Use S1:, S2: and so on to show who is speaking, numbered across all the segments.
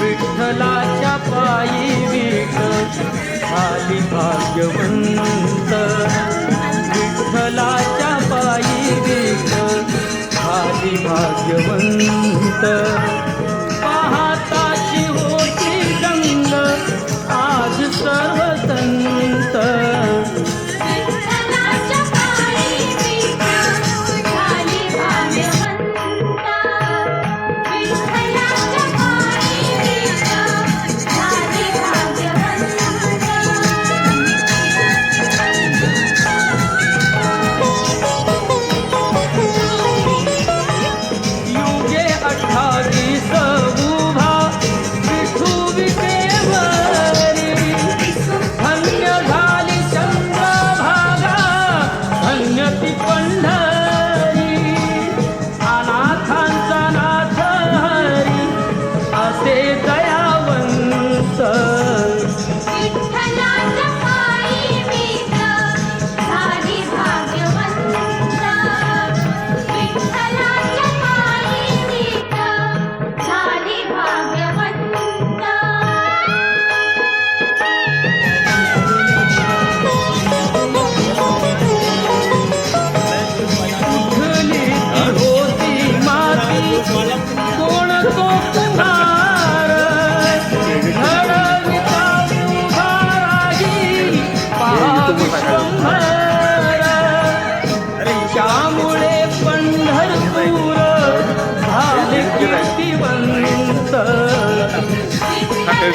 S1: विठ्ठलाच्या पायी विठ झाली भाग्यवंत. विठ्ठलाच्या पायी विठ झाली भाग्यवंत.
S2: থাকে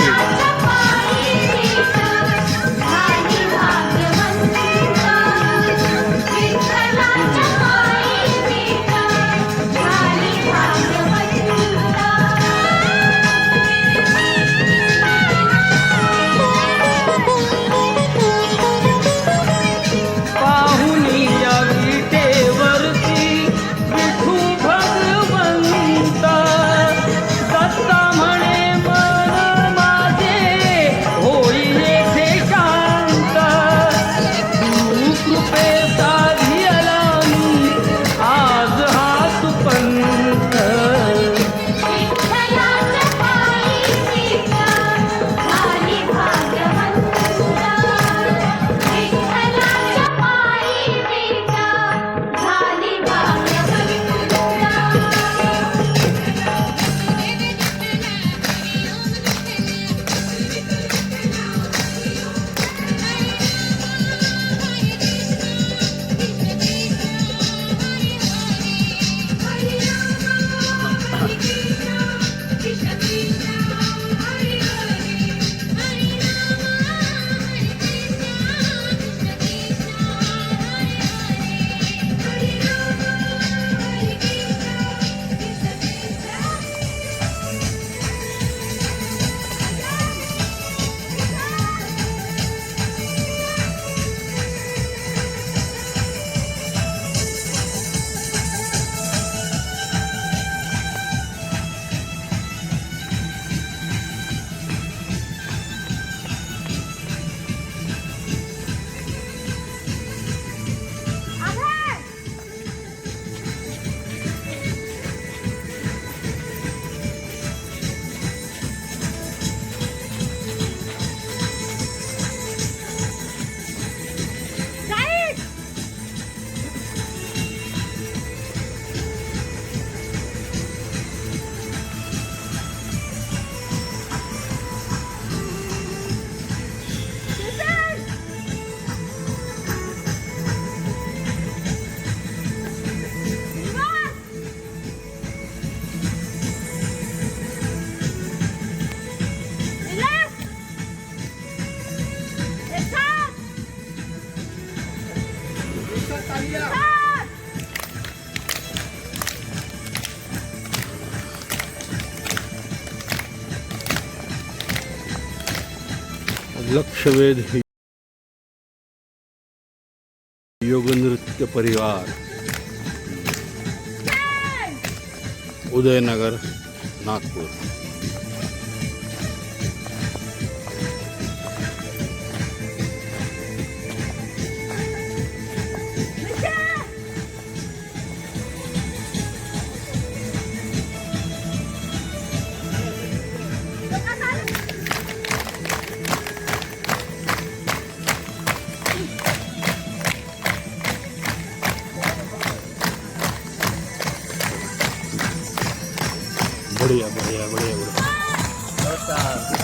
S3: लक्षवेध योगनृत्य परिवार. उदयनगर नागपूर. बढ़िया बढ़िया बढ़िया बढ़िया